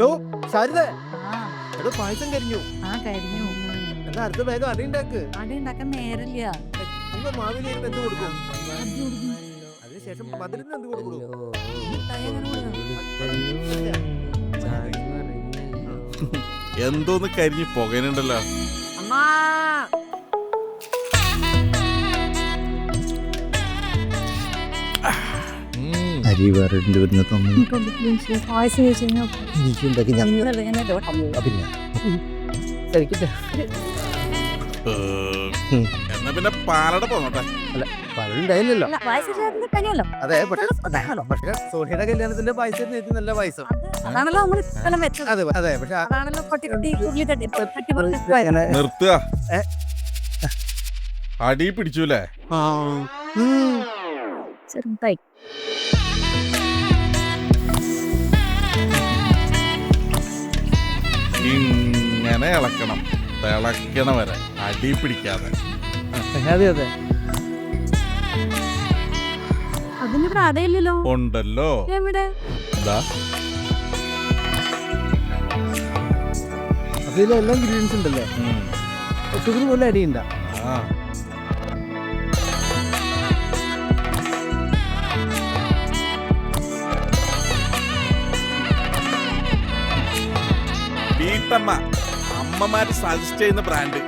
ഡോ ശാരദ ആ. എടോ പായസം കരിഞ്ഞു. ആ കരിഞ്ഞു. എന്നാ അടുത്ത വേഗം അടിയുണ്ടാക്ക് അടി ഉണ്ടാക്കാൻ നേരില്ല. നിങ്ങൾ മാവിന് ഇരുന്ന് എന്ത് കൊടുക്കും? അതിനുശേഷം മധുരത്തിന് എന്ത് കൊടുക്കും? മിഠായി അങ്ങനെ കൊടുക്കണം. എന്തോന്ന് കരിഞ്ഞ് പുകയുന്നുണ്ടല്ലോ പിന്നെ. വേറെ വരുന്ന എന്നാ പിന്നെ പാലട പോന്നോട്ടെ അല്ല, കഴിയാലോ അതെ പക്ഷേ പക്ഷേ സോണിയുടെ കല്യാണത്തിന്റെ പായസം നല്ല പായസം. അതെ അതെ പക്ഷെ നിർത്തുക. അടി പിടിച്ചൂലേ. ചെറുതായി. ഇങ്ങനെ ഇളക്കണം. തിളക്കണ വരെ അടി പിടിക്കാതെ. അതെ അതെ. അതിനിവിടെ ഉണ്ടല്ലോ. എവിടെ? അതിലെല്ലാം ഗ്രീൻസ് ഉണ്ടല്ലേ. ഷുഗർ പോലെ അടിയുണ്ടാ. ആ. വീട്ടമ്മ അമ്മമാര് സജസ്റ്റ് ചെയ്യുന്ന ബ്രാൻഡ്